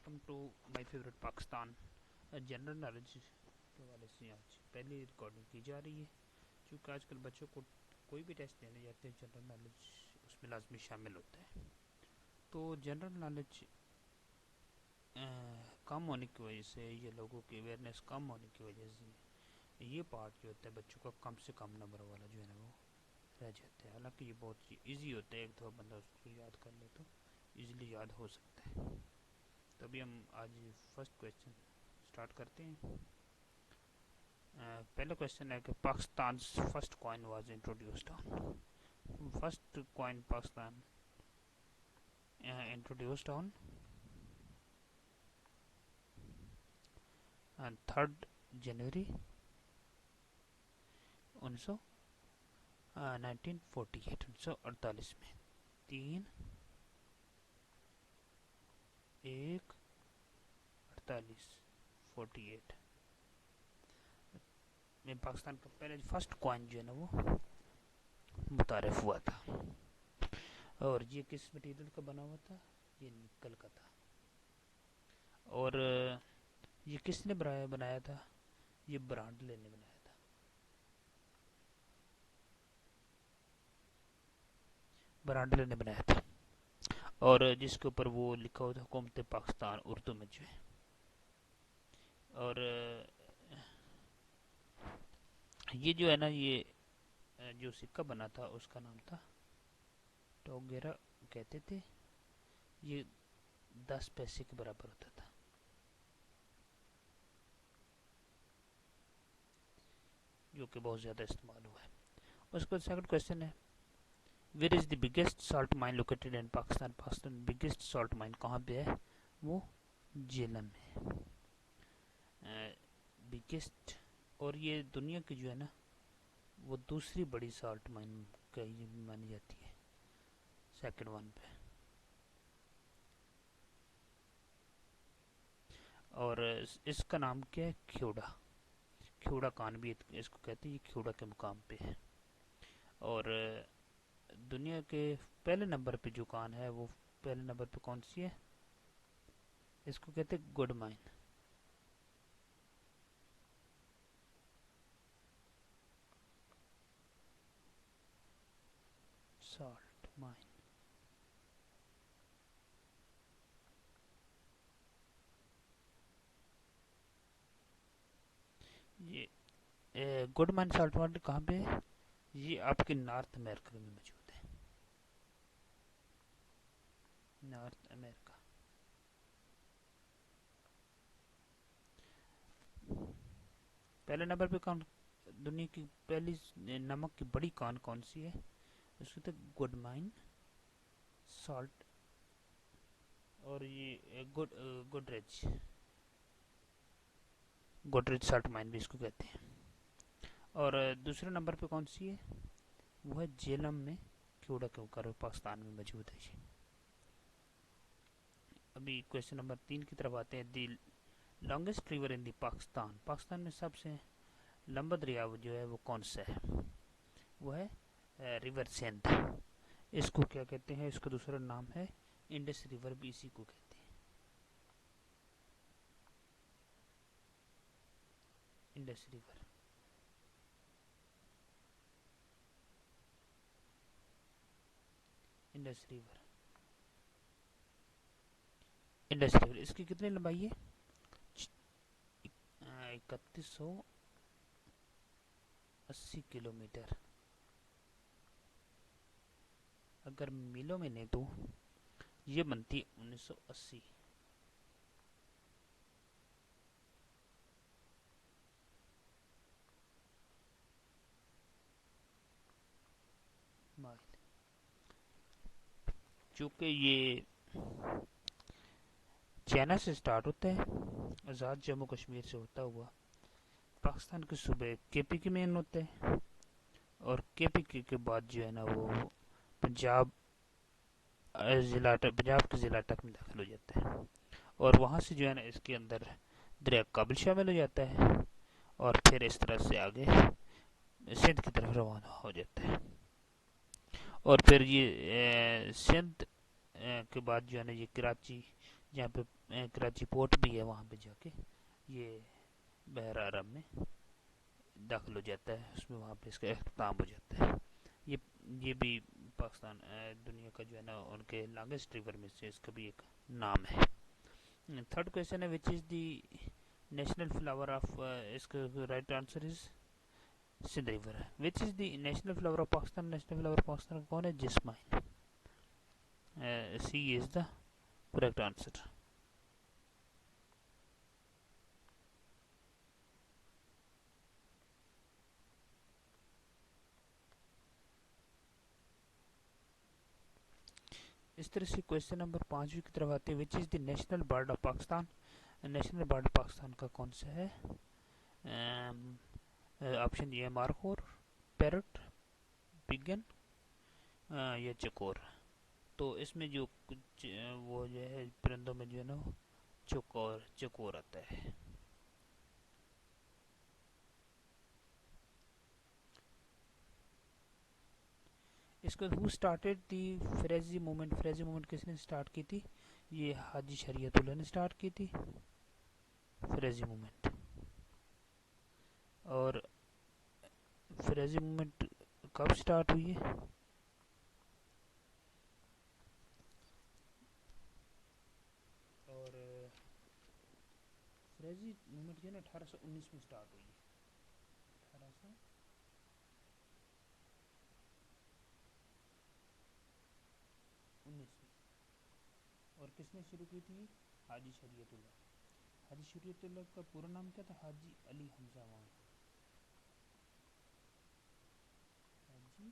Welcome to my favourite Pakistan general knowledge के वाले से आज पहली रिकॉर्डिंग की जा रही है, क्योंकि आजकल बच्चों को कोई भी टेस्ट देने जाते हैं जनरल नॉलेज उसमें लाजमी शामिल होता है। तो जनरल नॉलेज कम होने की वजह से, ये लोगों की अवेयरनेस कम होने की वजह से, ये पार्ट जो होता है, बच्चों का कम से कम नंबर वाला जो है ना वो रह जाता है। हालाँकि ये बहुत ईजी होता है, एक दो बंदा उसको याद कर ले तो इजीली याद हो सकता है। तो अभी हम आज फ़र्स्ट क्वेश्चन स्टार्ट करते हैं। पहला क्वेश्चन है कि Pakistan first coin was introduced on first coin Pakistan introduced on third January उन्नीस सौ नाइनटीन फोर्टी एट उन्नीस सौ अड़तालीस में। तीन एक, अड़तालीस फोर्टी एट में पाकिस्तान का पहले फ़र्स्ट कॉइन जो है ना वो मुतारफ हुआ था। और ये किस मटेरियल का बना हुआ था? ये निकल का था। और, ये किसने बनाया बनाया था? ये ब्रांडले ने बनाया था। ब्रांडले ने बनाया था। और जिसके ऊपर वो लिखा हुआ था, हुकूमत पाकिस्तान उर्दू में जो है। और, ये जो है ना, ये, जो सिक्का बना था, उसका नाम था टोगेरा, कहते थे, ये दस पैसे के बराबर होता था। जो कि बहुत ज़्यादा इस्तेमाल हुआ है। उसके सेकंड क्वेश्चन है where is the biggest salt mine located in Pakistan Pakistan biggest salt mine कहाँ पे है? वो जेलम है। बिगेस्ट और ये दुनिया की जो है ना, वो दूसरी बड़ी सॉल्ट माइन कही मानी जाती है। सेकंड वन पे। और इसका नाम क्या है? ख्योड़ा ख्योड़ा कान भी इसको कहते हैं। ये ख्योड़ा के मुकाम पे है। और दुनिया के पहले नंबर पे जो कान है, वो पहले नंबर पे कौन सी है? इसको कहते हैं गुड माइन salt mine ये गुड माइन साल्ट माइन कहाँ पे है? ये आपके नॉर्थ अमेरिका में मौजूद है नॉर्थ अमेरिका पहले नंबर पे कौन, दुनिया की पहली नमक की बड़ी कान, कौन सी है? उसको तो गुड माइन, सॉल्ट, और ये गुड गुडरेज गुडरेज सॉल्ट माइन भी इसको कहते हैं। और दूसरे नंबर पे कौन सी है? वो है जेलम में, क्यूड़ा के कर पाकिस्तान में मौजूद है जी। अभी क्वेश्चन नंबर तीन की तरफ़ आते हैं। The longest river in the Pakistan Pakistan में सबसे लंबा दरिया जो है, वो कौन सा है? वो है रिवर सिंध इसको क्या कहते हैं? इसका दूसरा नाम है इंडस रिवर भी इसी को कहते हैं। Indus river Indus river Indus river इसकी कितनी लंबाई है? इकतीस सौ अस्सी किलोमीटर। अगर मीलों में नहीं तो ये बनती है उन्नीस सौ अस्सी। चूँकि ये चाइना से स्टार्ट होता है। आज़ाद जम्मू कश्मीर से होता हुआ। पाकिस्तान के सूबे के पी के मेन होते हैं। और के पी के, के बाद जो है ना वो पंजाब ज़िला पंजाब के ज़िला तक में दाखिल हो जाता है। और वहाँ से जो है ना इसके अंदर दरिया काबिल शामिल हो जाता है। और फिर इस तरह से आगे सिंध की तरफ़ रवाना हो जाता है। और फिर ये सिंध के बाद जो है ना ये कराची जहाँ पे कराची पोर्ट भी है वहाँ पे जाके। ये बहर अरब में दाखिल हो जाता है, उसमें वहाँ पे इसका अख्ताम हो जाता है। ये ये भी पाकिस्तान दुनिया का जो है ना, उनके लॉन्गेस्ट रिवर में से इसका भी एक नाम है। थर्ड क्वेश्चन है which is the national flower of इसका right answer is Sindh river which is the national flower of Pakistan? National flower of Pakistan कौन है? Jasmine C is the correct answer इस तरह से क्वेश्चन नंबर पाँचवीं की तरफ़ आते which is the national bird of Pakistan national bird Pakistan का कौन सा है? ऑप्शन ये मारखोर पैरट पिगन या चकोर तो इसमें जो कुछ वो जो है परिंदों में जो है ना चकोर चकोर आता है। इसके who started the Faraizi movement Faraizi movement किसने स्टार्ट की थी? ये हाजी शरीयतुल्लाह ने स्टार्ट की थी। फ्रेजी मूवमेंट और फ्रेजी मूवमेंट कब स्टार्ट हुई है और फ्रेजी मूवमेंट जो है ना, अठारह सौ उन्नीस में स्टार्ट हुई। अठारह सौ उन्नीस में। और किसने शुरू की थी? हाजी शरीयतुल्लाह। हाजी शरीयतुल्लाह का पूरा नाम क्या था? हाजी अली हमजा वान हाजी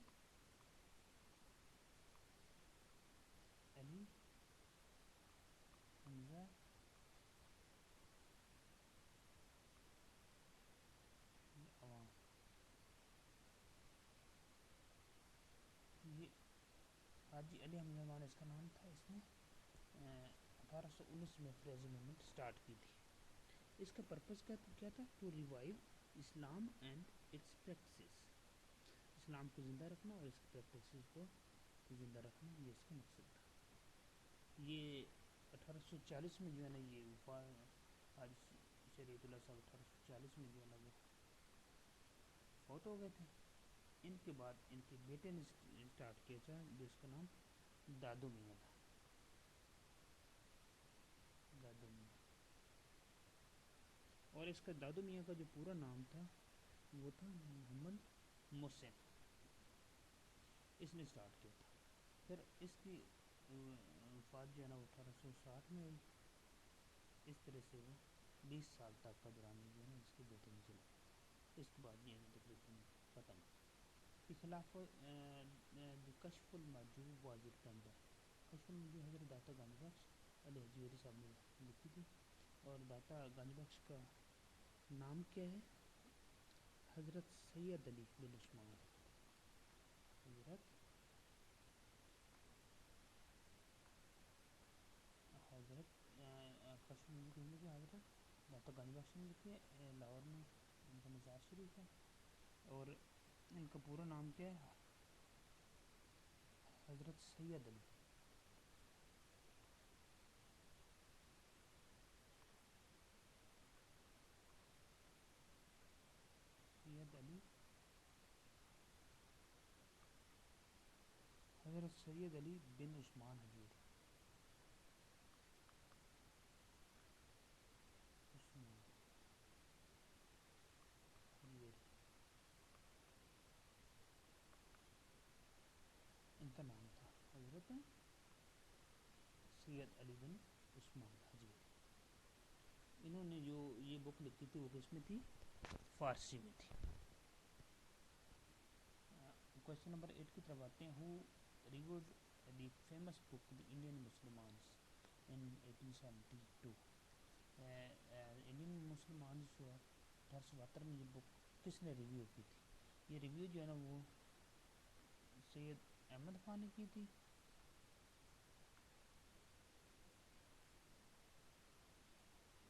अली हमजा ये हाजी अली हमजमान इसका नाम था इसने अठारह में फ्रेजी मूवमेंट स्टार्ट की थी। इसका पर्पज़ क्या क्या था? To revive Islam and its practice इस्लाम को ज़िंदा रखना और इसकी प्रैक्टिस को ज़िंदा रखना, ये इसका मकसद था। ये 1840 में जो है ना, ये आज शरीतुल्ला साहब अठारह में जो है ना, वो फौत हो गए थे। इनके बाद इनके बेटे ने स्टार्ट किया था जिसका नाम दादू मियाँ था। दादू मियाँ। और इसका दादू मियाँ का जो पूरा नाम था, वो था मोहम्मद मोहसिन। इसने स्टार्ट किया था। फिर इसकी वफात जो है ना, वो अठारह सौ साठ में हुई इस तरह से वो बीस साल तक का दौरान जो है ना, इसके बेटे ने चलाया इसके बाद ये तकरीबन ख़त्म। के खिलाफ कशफुल मजूब वाजिब टेंडर कशफुल मजूब हज़रत दाता गांधी बख्श अली हजवेरी साहब ने लिखी थी। और दाता गांधी का नाम क्या है? हज़रत सैयद अली बिन उस्मान। हज़रत हज़रत कशफुल मजूब किसने लिखी हज़रत दाता गांधी ने लिखी है लाहौर में उनका मज़ार शरीफ है। और इनका पूरा नाम क्या है? हज़रत सैयद अली। सैयद अली? हज़रत सैयद अली बिन उस्मान हजूरी। इनका नाम था हज़रत सैयद अली बिन उस्मान हजवेरी इन्होंने जो ये बुक लिखी थी, वो किसमें थी? फारसी में थी। क्वेश्चन नंबर एट की तरफ़ आते हैं। Who reviewed the famous book the Indian Musalman in 1872 Indian मुसलमान जो है अठारह सौ बहत्तर में ये बुक किसने रिव्यू की थी? ये रिव्यू जो है ना, वो सैयद अहमद खान ने की थी?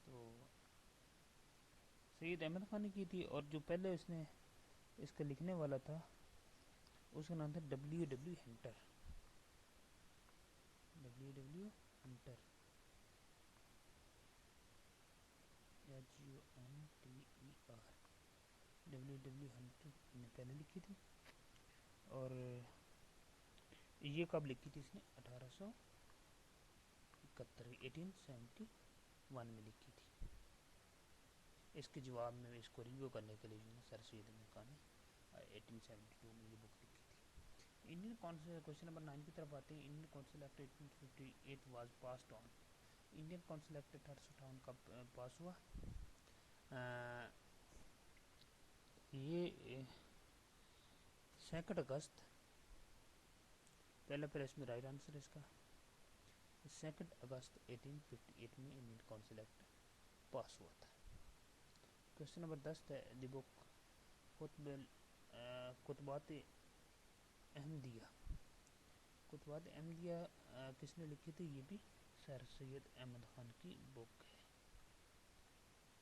तो सईद अहमद खान ने की थी और जो पहले उसने इसका लिखने वाला था, उसका नाम था W W Hunter W W Hunter H U N T E R W W Hunter ने पहले लिखी थी। और ये कब लिखी थी इसने? अठारह सौ इकहत्तर सेवेंटी वन में लिखी थी। इसके जवाब में इसको रिव्यू करने के लिए जो सर सैद खान ने एटीन सेवेंटी टू में ये बुक लिखी थी। Indian council question number nine की तरफ़ आते हैं। Indian council act eighteen fifty eight was passed on Indian council act अठारह सौ अठावन कब पास हुआ? आ, ये सेकेंड अगस्त पहला प्रश्न राइट आंसर इसका। सेकेंड अगस्त 1858 में इंडियन काउंसिल एक्ट पास हुआ था। क्वेश्चन नंबर दस है द बुक कुतबात अहमदिया कुतबात अहमदिया किसने लिखी थी? ये भी सर सैयद अहमद ख़ान की बुक है।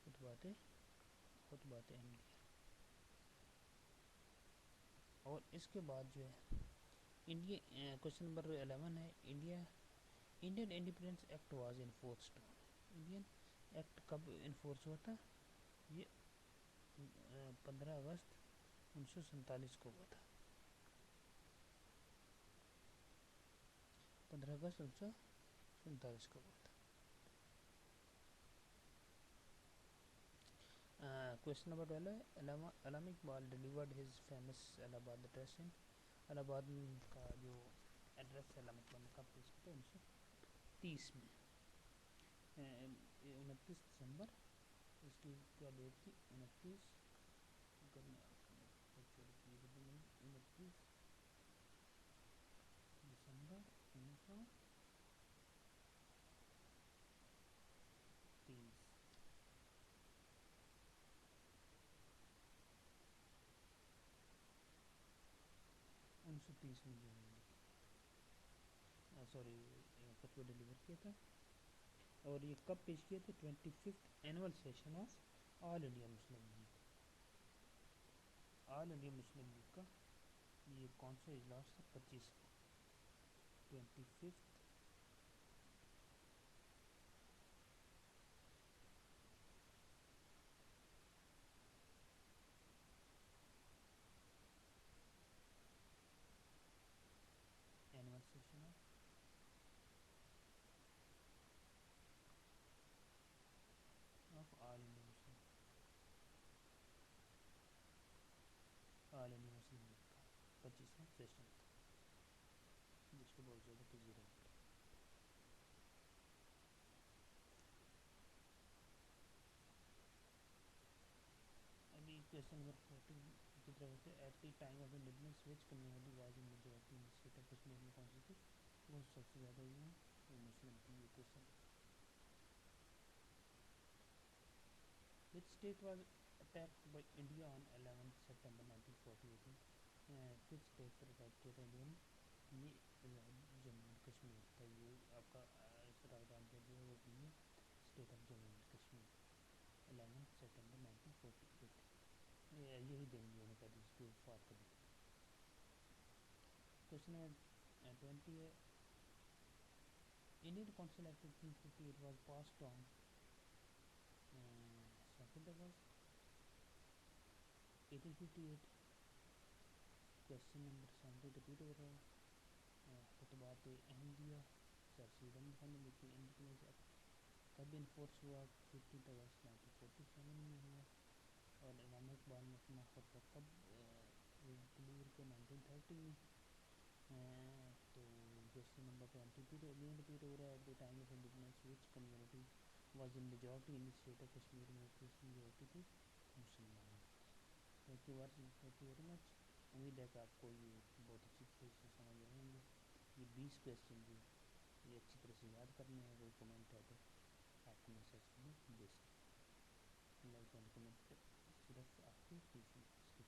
खुतबात खुतबात अहमदिया और इसके बाद जो है इंडिया क्वेश्चन नंबर एलेवन है India Indian independence act was enforce Indian act कब इन्फोर्स हुआ था? ये पंद्रह अगस्त उन्नीस को हुआ था। पंद्रह अगस्त उन्नीस का हुआ था। Question number twelve Allama Iqbal delivered his famous Allahabad address in Allahabad का जो एड्रेस है अलामा का किया उन्नीस सौ तीस में उनतीस दिसंबर इसकी क्या डेट थी उनतीस दिसंबर उन्नीस सौ उन्नीस सौ तीस में जो है सॉरी फतवा डिलीवर किया था। और ये कब पेश किया थे? Twenty fifth annual session of all India Muslim League all India Muslim League का ये कौन सा इजलास था? पच्चीस। Twenty fifth section of of all India Muslim all India Muslim League का पच्चीसवा सेशन था जिसको बहुत ज़्यादा पजीरा मिला अभी क्वेश्चन नंबर फोर्टीन की तरफ़ होते at the time of independence which community was in majority state of Kashmir में कौन सी थी वो सबसे ज़्यादा ही है वो मुस्लिम थी ये question which state was attacked by India on 11 सितंबर 1948 किस स्टेट पर अटैक किया था इंडिया ने ये जम्मू एंड कश्मीर था ये आपका राइट आंसर जो है वो भी है state of Jammu and Kashmir 11 सितंबर 1948 यही दिन जो उन्होंने कहा इसकी वफात कर क्वेश्चन नंबर ट्वेंटी है Indian council act eighteen fifty eight was passed on second August eighteen fifty eight question number हो है खुतबात अहमदिया सर सैद अहमद खान ने लिखी इंडिपेंडेंस एक्ट कब इन्फोर्स हुआ fifty August nineteen forty seven में हुआ और इमाम इकबाल ने अपना खुतबा कब डिलीवर किया नाइनटीन थर्टी में तो question number twenty repeat again repeat हो रहा है at the time of independence which community was in majority in state of Kashmir में मेजॉरिटी थी मुसलमान थैंक यू वेरी मच उम्मीद है कि आपको ये बहुत अच्छी तरह से समझ आए होंगे ये बीस क्वेश्चन जो ये अच्छी तरह से याद करने हैं कोई कमेंट है तो आपको मैसेज में दे सकते लाइक कमेंट सिर्फ़ आपके ट्यूशन उसके